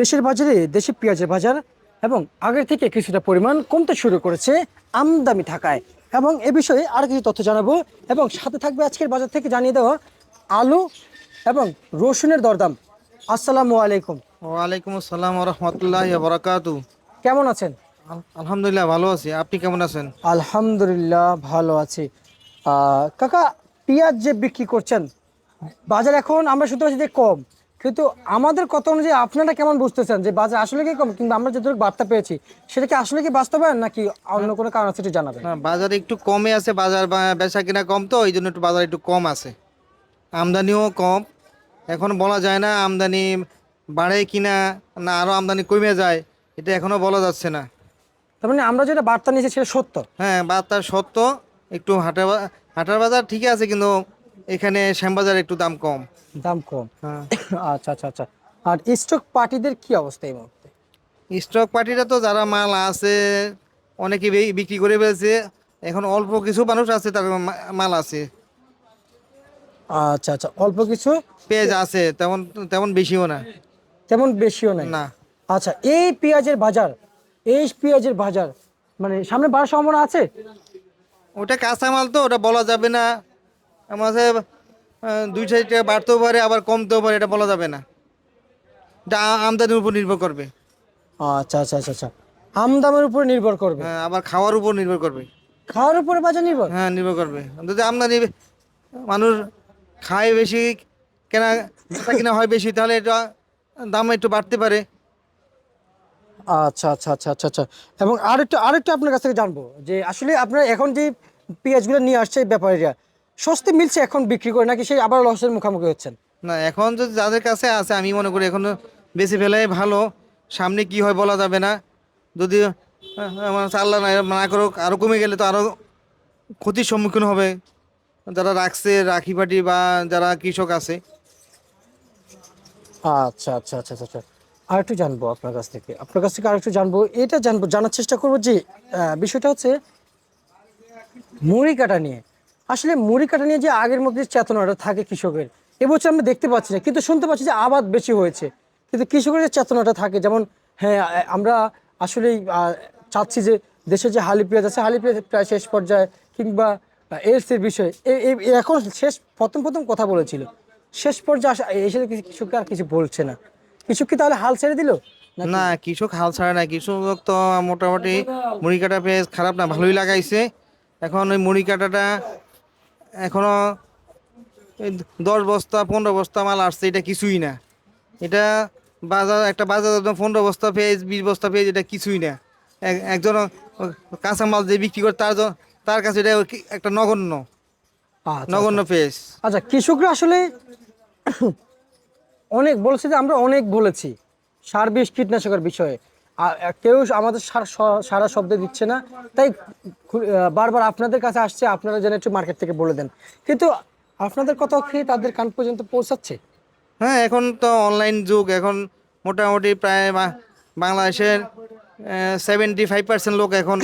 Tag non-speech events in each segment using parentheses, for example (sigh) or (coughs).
দেশের বাজারে দেশি পেঁয়াজের বাজার এবং আগের থেকে কিছুটা পরিমাণ কমতে শুরু করেছে আমদামি থাকায় এবং এ বিষয়ে আর কিছু তথ্য জানাব এবং সাথে থাকবে আজকের বাজার থেকে জানিয়ে দেওয়া আলু এবং রসুনের দরদাম। আসসালামু আলাইকুম। ওয়ালাইকুম আসসালাম রহমতুল্লাহ বরাকাতু কেমন আছেন? আলহামদুলিল্লাহ ভালো আছি। আপনি কেমন আছেন? আলহামদুলিল্লাহ ভালো আছি। কাকা পেঁয়াজ যে বিক্রি করছেন বাজার এখন আমরা শুনতে পাচ্ছি যে কম। কিন্তু আমাদের কথা অনুযায়ী আপনারা কেমন বুঝতেছেন যে বাজার আসলে কি কম কিংবা আমরা যতটুকু বার্তা পেয়েছি সেটা কি আসলে কি বাস্তবায়ন নাকি অন্য কোনো কারণ আছে জানাবেন? না বাজার একটু কমে আছে বাজার বা- বেচা কিনা কম তো এই জন্য একটু বাজার একটু কম আছে। আমদানিও কম। এখন বলা যায় না আমদানি বাড়ে কিনা না আরও আমদানি কমে যায় এটা এখনও বলা যাচ্ছে না। তার মানে আমরা যেটা বার্তা নিয়েছি সেটা সত্য? হ্যাঁ বার্তা সত্য। একটু হাটা বা- হাটার বাজার ঠিকই আছে কিন্তু এখানে শ্যামবাজার একটু দাম কম। দাম কম। হ্যাঁ। (coughs) আচ্ছা আচ্ছা আচ্ছা। আর স্টক পার্টিদের কি অবস্থা এই মুহূর্তে? স্টক পার্টিরা তো যারা মাল আছে অনেকে বিক্রি করে ফেলছে। এখন অল্প কিছু মানুষ আছে তার মাল আছে। আচ্ছা আচ্ছা। অল্প কিছু? পেঁয়াজ আছে তেমন তেমন বেশিও না। তেমন বেশিও নাই? না। আচ্ছা এই পেঁয়াজের বাজার এই পেঁয়াজের বাজার মানে সামনে বাড়ার সম্ভাবনা আছে? ওটা কাঁচামাল তো ওটা বলা যাবে না। আমাদের দুই সাইড টাকা বাড়তেও পারে আবার কমতেও পারে এটা বলা যাবে না। এটা আমদানির উপর নির্ভর করবে। আচ্ছা আচ্ছা আচ্ছা আচ্ছা। আমদামের উপর নির্ভর করবে? হ্যাঁ আবার খাওয়ার উপর নির্ভর করবে। খাওয়ার উপরে বাজার নির্ভর? হ্যাঁ নির্ভর করবে। যদি আমদানি মানুষ খায় বেশি কেনা কিনা হয় বেশি তাহলে এটা দাম একটু বাড়তে পারে। আচ্ছা আচ্ছা আচ্ছা আচ্ছা আচ্ছা। এবং আরেকটু আরেকটু আপনার কাছ থেকে জানব যে আসলে আপনারা এখন যে পেঁয়াজগুলো নিয়ে আসছে ব্যাপারীরা সস্তে মিলছে এখন বিক্রি করে নাকি সেই আবার লসের মুখোমুখি হচ্ছেন? না এখন যদি যাদের কাছে আছে আমি মনে করি এখন বেশি ফেলাই ভালো। সামনে কি হয় বলা যাবে না। যদি আল্লাহ না করুক আরও কমে গেলে তো আরও ক্ষতির সম্মুখীন হবে। যারা রাখছে রাখি পাটি বা যারা কৃষক আছে। আচ্ছা আচ্ছা আচ্ছা আচ্ছা আর একটু জানব আপনার কাছ থেকে। আপনার কাছ থেকে আর একটু জানব এটা জানব জানার চেষ্টা করব যে বিষয়টা হচ্ছে মুড়ি কাটা নিয়ে। আসলে মুড়ি কাটা নিয়ে যে আগের মধ্যে চেতনাটা থাকে কৃষকের এবছর আমরা দেখতে পাচ্ছি না কিন্তু শুনতে পাচ্ছি যে আবাদ বেশি হয়েছে। কিন্তু কৃষকের যে চেতনাটা থাকে যেমন হ্যাঁ আমরা আসলেই আহ, চাচ্ছি যে দেশে যে হালি পেঁয়াজ আছে হালি পেঁয়াজ প্রায় শেষ পর্যায়ে কিংবা এর বিষয়ে এখন শেষ প্রথম প্রথম কথা বলেছিল। শেষ পর্যায়ে এসে দেখি কৃষক আর কিছু বলছে না। কৃষক কি তাহলে হাল ছেড়ে দিল? না কৃষক হাল ছাড়ে না কৃষক তো মোটামুটি মুড়ি কাটা পেঁয়াজ খারাপ না ভালোই লাগাইছে। এখন ওই মুড়ি কাটাটা এখনও দশ বস্তা পনেরো বস্তা মাল আসছে এটা কিছুই না। এটা বাজার একটা বাজার পনেরো বস্তা পেঁয়াজ বিশ বস্তা পেঁয়াজ এটা কিছুই না। একজন কাঁচা মাল যে বিক্রি করে তার তার কাছে এটা একটা নগণ্য। আচ্ছা, নগণ্য পেঁয়াজ। আচ্ছা কৃষকরা আসলে (coughs) অনেক বলেছে যে আমরা অনেক বলেছি সার বিষ কীটনাশকের বিষয়ে। কেউ আমাদের সার- শব্দ দিচ্ছে না। তাই বারবার আপনাদের কাছে আসছে আপনারা যেন একটু মার্কেট থেকে বলে দেন। কিন্তু আপনাদের কথা কি তাদের কান পর্যন্ত পৌঁছাচ্ছে? হ্যাঁ এখন তো অনলাইন যুগ এখন মোটামুটি প্রায় বাংলাদেশের সেভেন্টি ফাইভ পার্সেন্ট লোক এখন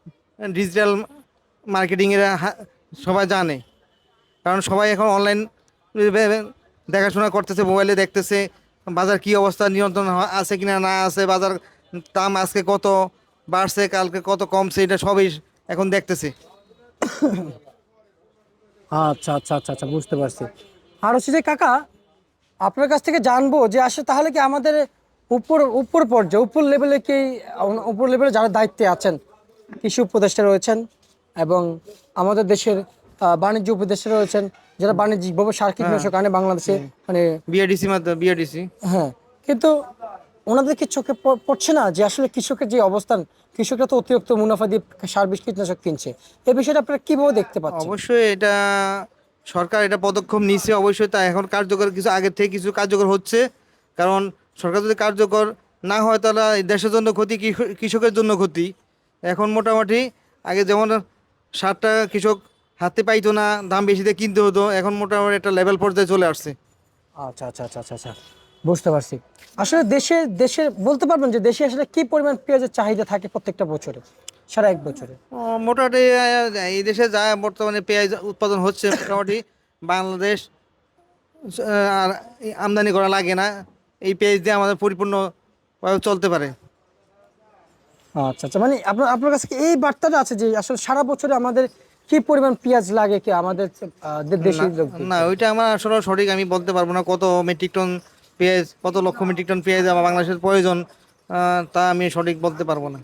(laughs) ডিজিটাল মার্কেটিংয়ের সবাই জানে। কারণ সবাই এখন অনলাইন দেখাশোনা করতেছে মোবাইলে দেখতেছে বাজার কি অবস্থা নিয়ন্ত্রণ আছে কিনা না আছে বাজার দাম আজকে কত বাড়ছে কালকে কত কমছে এটা সবই এখন দেখতেছি। আচ্ছা আচ্ছা আচ্ছা আচ্ছা বুঝতে পারছি। আর হচ্ছে যে কাকা আপনার কাছ থেকে জানব যে আসলে তাহলে কি আমাদের উপর উপর পর্যায়ে উপর লেভেলে কি উপর লেভেলে যারা দায়িত্বে আছেন কৃষি উপদেষ্টা রয়েছেন এবং আমাদের দেশের বাণিজ্য উপদেষ্টা রয়েছেন যারা বাণিজ্যিকভাবে সার কীটনাশক আনে বাংলাদেশে মানে বিআরডিসি মাধ্যমে বিআরডিসি হ্যাঁ কিন্তু ওনাদের কি চোখে পড়ছে না যে আসলে কৃষকের যে অবস্থান কৃষকরা তো অতিরিক্ত মুনাফা দিয়ে সার বিষ কীটনাশক কিনছে। এ বিষয়টা আপনারা কীভাবে দেখতে পাচ্ছেন? অবশ্যই এটা সরকার এটা পদক্ষেপ নিচ্ছে অবশ্যই তা এখন কার্যকর কিছু আগের থেকে কিছু কার্যকর হচ্ছে। কারণ সরকার যদি কার্যকর না হয় তাহলে দেশের জন্য ক্ষতি কৃষ- কৃষকের জন্য ক্ষতি। এখন মোটামুটি আগে যেমন সারটা কৃষক হাতে পাইতো না দাম বেশি দিয়ে কিনতে হতো এখন মোটামুটি একটা লেভেল পর্যায়ে চলে আসছে। আচ্ছা আচ্ছা আচ্ছা আচ্ছা আচ্ছা। বুঝতে পারছি। আসলে দেশে দেশের বলতে পারবেন যে দেশে আসলে কি পরিমাণ পেঁয়াজের চাহিদা থাকে প্রত্যেকটা বছরে? সারা এক বছরে। মোটামুটি এই দেশে যা বর্তমানে পেঁয়াজ উৎপাদন হচ্ছে মোটামুটি বাংলাদেশ আর আমদানি করা লাগে না। এই পেঁয়াজ দিয়ে আমাদের পরিপূর্ণভাবে চলতে পারে। আচ্ছা আচ্ছা। মানে আপনার আপনার কাছে এই বার্তাটা আছে যে আসলে সারা বছরে আমাদের কি পরিমাণ পেঁয়াজ লাগে কি আমাদের আহ, দে- দেশি না ওইটা আমার আসলে সঠিক আমি বলতে পারব না কত মেট্রিক টন পেঁয়াজ কত লক্ষ মেট্রিক টন পেঁয়াজ আমার বাংলাদেশের প্রয়োজন তা আমি সঠিক বলতে পারব না।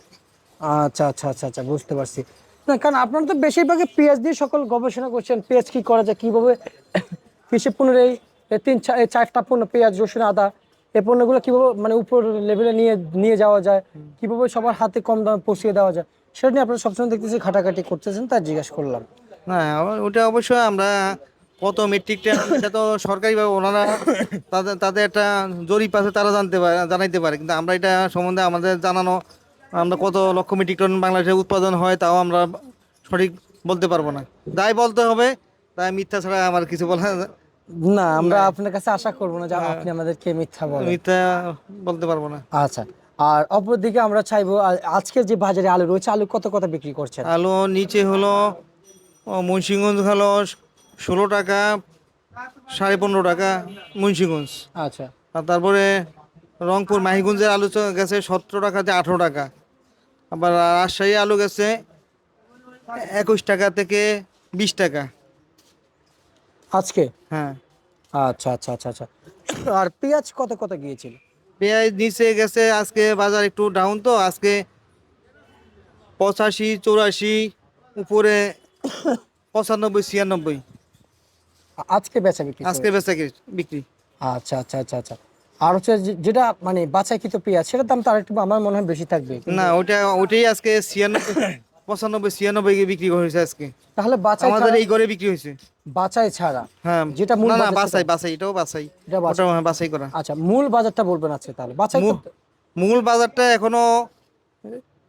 আচ্ছা আচ্ছা আচ্ছা আচ্ছা বুঝতে পারছি। না কারণ আপনারা তো বেশিরভাগই পেঁয়াজ দিয়ে সকল গবেষণা করছেন পেঁয়াজ কি করা যায় কীভাবে কৃষি পণ্যের এই তিন চারটা পণ্য পেঁয়াজ রসুন আদা এই পণ্যগুলো কীভাবে মানে উপর লেভেলে নিয়ে নিয়ে যাওয়া যায় কীভাবে সবার হাতে কম দামে পৌঁছিয়ে দেওয়া যায় সেটা নিয়ে আপনারা সবসময় দেখতেছি ঘাটাঘাটি করতেছেন তাই জিজ্ঞেস করলাম। না ওটা অবশ্যই আমরা কত মেট্রিক টন এটা তো সরকারিভাবে ওনারা তাদের তাদের একটা জরিপ আছে তারা জানতে পারে জানাইতে পারে। কিন্তু আমরা এটা সম্বন্ধে আমাদের জানানো আমরা কত লক্ষ মেট্রিক টন বাংলাদেশে উৎপাদন হয় তাও আমরা সঠিক বলতে পারব না। তাই বলতে হবে তাই মিথ্যা ছাড়া আমার কিছু বলা না আমরা আপনার কাছে আশা করব না যে আপনি আমাদেরকে মিথ্যা বলেন। মিথ্যা বলতে পারব না। আচ্ছা আর অপরদিকে আমরা চাইব আজকে যে বাজারে আলু রয়েছে আলু কত কত বিক্রি করছেন? আলু নিচে হলো মুন্সিগঞ্জ হলো ষোলো টাকা সাড়ে পনেরো টাকা মুন্সিগঞ্জ। আচ্ছা। আর তারপরে রংপুর মাহিগঞ্জের আলু গেছে সতেরো টাকাতে আঠেরো টাকা। আবার রাজশাহী আলু গেছে একুশ টাকা থেকে বিশ টাকা। আজকে? হ্যাঁ। আচ্ছা আচ্ছা আচ্ছা আচ্ছা। আর পেঁয়াজ কত কত গিয়েছিল? পেঁয়াজ নিচে গেছে আজকে বাজার একটু ডাউন তো আজকে পঁচাশি চৌরাশি উপরে পঁচানব্বই ছিয়ানব্বই। আজকে বেচা বিক্রি আজকে বেচা বিক্রি। আচ্ছা আচ্ছা আচ্ছা আচ্ছা। আর হচ্ছে যেটা মানে বাছাইকৃত পেঁয়াজ সেটার দাম আমার মনে হয় বেশি থাকবে। না ওটা ওটাই আজকে ছিয়ানব্বই পঁচানব্বই ছিয়ানব্বই বিক্রি হয়েছে আজকে। তাহলে বাছাই আমাদের এই ঘরে বিক্রি হয়েছে। বাছাই ছাড়া? হ্যাঁ। যেটা মূল না বাসাই বাসাই এটাও এটা বাছাই। ওটাও হ্যাঁ, করা। আচ্ছা মূল বাজারটা বলবেন আছে তাহলে। বাছাই মূল বাজারটা এখনও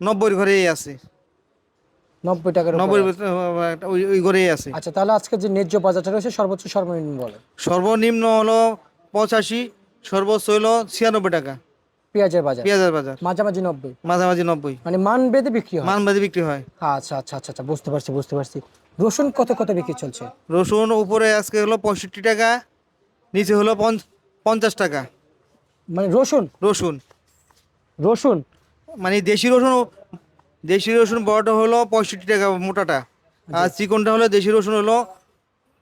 নব্বই ঘরেই আছে। নব্বই টাকার নব্বই ওই ওই ঘরেই আছে। আচ্ছা তাহলে আজকে যে ন্যায্য বাজারটা রয়েছে সর্বোচ্চ সর্বনিম্ন বলে। সর্বনিম্ন হলো পঁচাশি সর্বোচ্চ হলো ছিয়ানব্বই টাকা। পেঁয়াজের বাজার। পেঁয়াজের বাজার। মাঝামাঝি নব্বই। মাঝামাঝি নব্বই। মানে মান বেঁধে বিক্রি হয়? মানবাজি বিক্রি হয়। আচ্ছা আচ্ছা আচ্ছা আচ্ছা বুঝতে পারছি বুঝতে পারছি। রসুন কত কত বিক্রি চলছে? রসুন উপরে আজকে হলো পঁয়ষট্টি টাকা নিচে হলো পঞ্চাশ টাকা। মানে রসুন? রসুন। রসুন? মানে দেশি রসুন দেশি রসুন বড়টা হলো পঁয়ষট্টি টাকা মোটাটা। আর চিকনটা হলো দেশি রসুন হলো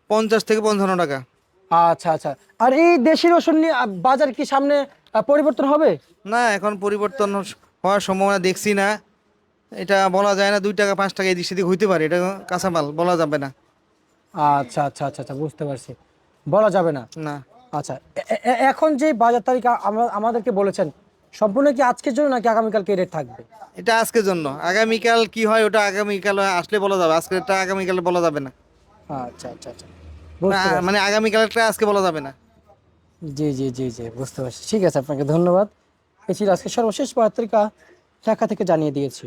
পঞ্চাশ থেকে পঞ্চান্ন টাকা। আচ্ছা আচ্ছা। আর এই দেশি রসুন নিয়ে বাজার কি সামনে পরিবর্তন হবে? না এখন পরিবর্তন হওয়ার সম্ভাবনা দেখছি না। এটা বলা যায় না দুই টাকা পাঁচ টাকা এদিক সেদিক হইতে পারে। এটা কাঁচামাল বলা যাবে না। আচ্ছা আচ্ছা আচ্ছা আচ্ছা বুঝতে পারছি। বলা যাবে না। না। আচ্ছা এখন যে বাজার তারিখ আমাদেরকে বলেছেন সম্পূর্ণ কি আজকের জন্য নাকি আগামীকালকে রেট থাকবে? এটা আজকের জন্য। আগামীকাল কি হয় ওটা আগামীকাল আসলে বলা যাবে। আজকে এটা আগামীকাল বলা যাবে না। আচ্ছা আচ্ছা আচ্ছা। বুঝতে না, মানে আগামীকালটা আজকে বলা যাবে না। জি জি জি জি বুঝতে পারছি। ঠিক আছে আপনাকে ধন্যবাদ। এই ছিল আজকে সর্বশেষ পত্রিকা ঢাকা থেকে জানিয়ে দিয়েছি।